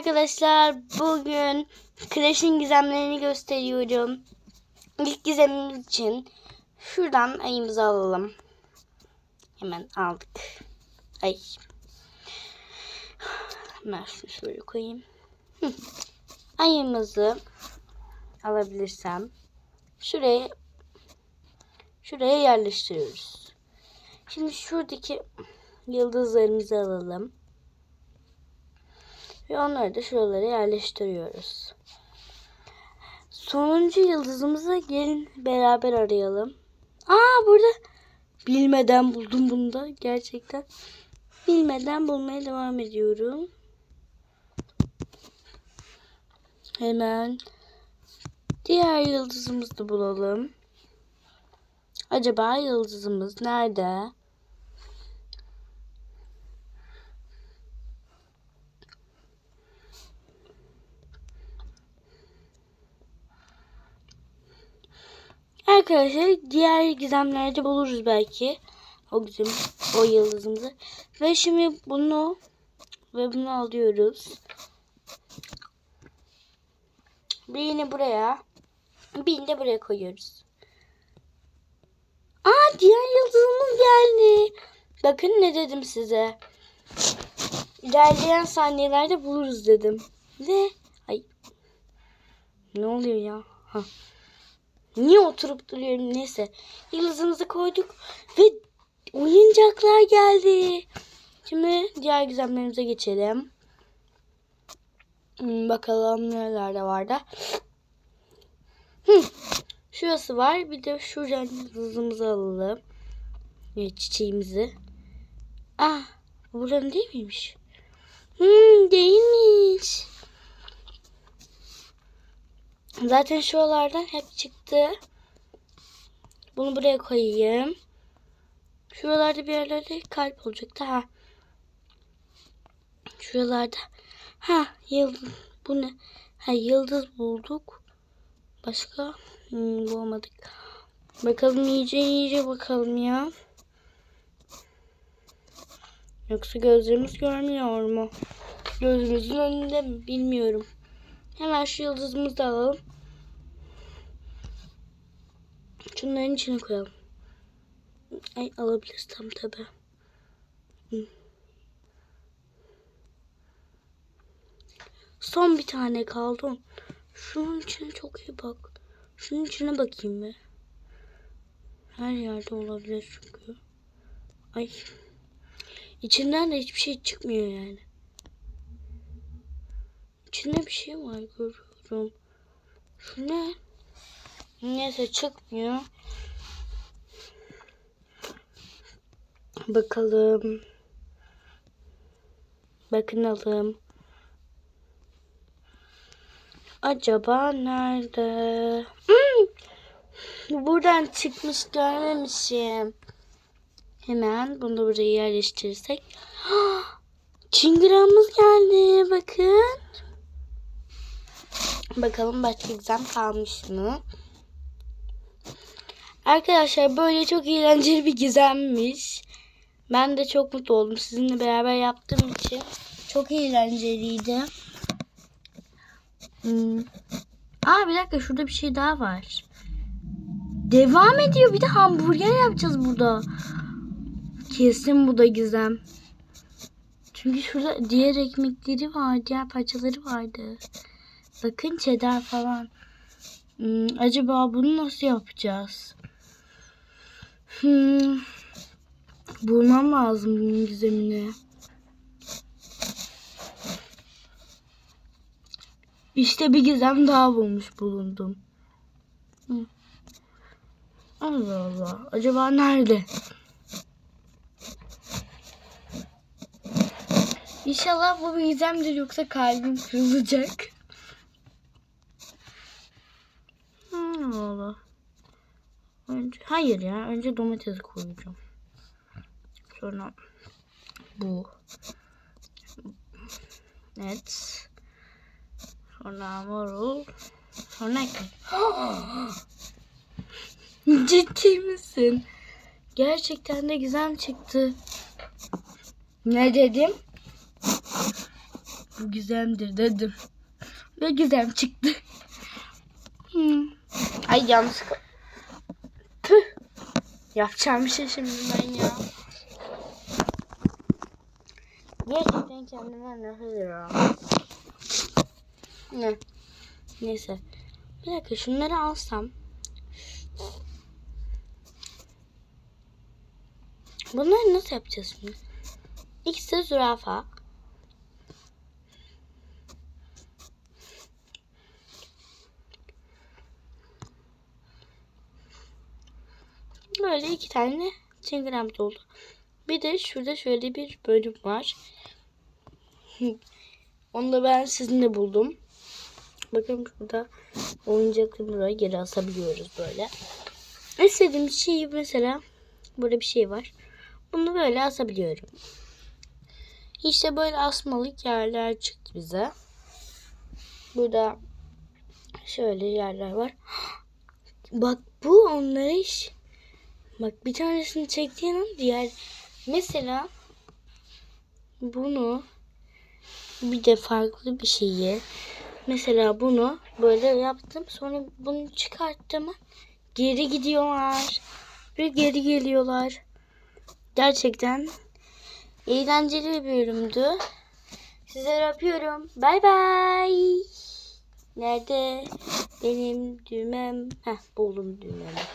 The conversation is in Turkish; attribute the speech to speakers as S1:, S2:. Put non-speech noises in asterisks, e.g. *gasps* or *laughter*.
S1: arkadaşlar bugün Crash'in gizemlerini gösteriyorum. İlk gizemimiz için şuradan ayımızı alalım. Hemen aldık. Ay. Hemen şunu şöyle koyayım. Ayımızı alabilirsem şuraya şuraya yerleştiriyoruz. Şimdi şuradaki yıldızlarımızı alalım. Ve onları da şuralara yerleştiriyoruz. Sonuncu yıldızımızı gelin beraber arayalım. Aa burada bilmeden buldum bunu da gerçekten. Bilmeden bulmaya devam ediyorum. Hemen diğer yıldızımızı bulalım. Acaba yıldızımız nerede? Arkadaşlar diğer gizemlerde buluruz belki. O gizem, o yıldızımızı. Ve şimdi bunu ve bunu alıyoruz. Birini buraya, birini de buraya koyuyoruz. Aa diğer yıldızımız geldi. Bakın ne dedim size. İlerleyen saniyelerde buluruz dedim. Ve ay ne oluyor ya? Ha. Niye oturup duruyorum neyse. Yıldızımızı koyduk ve oyuncaklar geldi. Şimdi diğer gizemlerimize geçelim. Hmm, bakalım nelerde var da. Hı, şurası var. Bir de şuradan yıldızımızı alalım. Evet, çiçeğimizi. Ah, bu buranın değil miymiş? Hmm, değilmiş. Zaten şuralardan hep çıktı. Bunu buraya koyayım. Şuralarda bir yerlerde kalp olacaktı. Ha. Şuralarda. Ha yıldız. Bu ne? Ha yıldız bulduk. Başka? Hmm, bulamadık. Bakalım iyice iyice bakalım ya. Yoksa gözlerimiz görmüyor mu? Gözümüzün önünde mi? Bilmiyorum. Hemen şu yıldızımızı da alalım. Şunların içine koyalım. Ay alabiliriz tam tabi. Son bir tane kaldı. Şunun içine çok iyi bak. Şunun içine bakayım bir. Her yerde olabilir çünkü. Ay. İçinden de hiçbir şey çıkmıyor yani. İçinde bir şey var görüyorum. Şu ne? Neyse çıkmıyor. Bakalım. Bakınalım. Acaba nerede? Hmm. Buradan çıkmış görmemişim. Hemen bunu buraya yerleştirirsek. *gasps* Çıngıramız geldi. Bakın. Bakalım başka gizem kalmış mı? Arkadaşlar böyle çok eğlenceli bir gizemmiş. Ben de çok mutlu oldum. Sizinle beraber yaptığım için. Çok eğlenceliydi. Hmm. Aa bir dakika şurada bir şey daha var. Devam ediyor. Bir de hamburger yapacağız burada. Kesin bu da gizem. Çünkü şurada diğer ekmekleri var. Diğer parçaları vardı. Bakın cheddar falan. Hmm, acaba bunu nasıl yapacağız? Hmm. Bulmam lazım bunun gizemini. İşte bir gizem daha bulmuş bulundum. Hmm. Allah Allah. Acaba nerede? İnşallah bu bir gizemdir yoksa kalbim kırılacak. Hmm, Allah. Önce, hayır ya. Önce domates koyacağım. Sonra bu. Evet. Sonra marul. Sonra. *gasps* Ciddi misin? Gerçekten de güzel çıktı. Ne dedim? bu gizemdir dedim. Ve gizem çıktı. Hmm. Ay yanlışlıkla. Yapacağım bir şey şimdi ben ya. Gerçekten kendimden nefret ediyorum. Ne? Neyse. Bir dakika şunları alsam. Bunları nasıl yapacağız şimdi? İkisi zürafa. Böyle iki tane çingiremiz oldu. Bir de şurada şöyle bir bölüm var. *laughs* Onu da ben sizinle buldum. Bakın burada oyuncakları buraya geri asabiliyoruz böyle. İstediğim şeyi mesela burada bir şey var. Bunu böyle asabiliyorum. İşte böyle asmalık yerler çıktı bize. Burada şöyle yerler var. *gasps* Bak bu onları iş. Bak bir tanesini çektiğin an diğer mesela bunu bir de farklı bir şeyi mesela bunu böyle yaptım sonra bunu çıkarttım geri gidiyorlar ve geri geliyorlar. Gerçekten eğlenceli bir bölümdü. Sizleri öpüyorum. Bay bay. Nerede benim düğmem? Heh buldum düğmemi.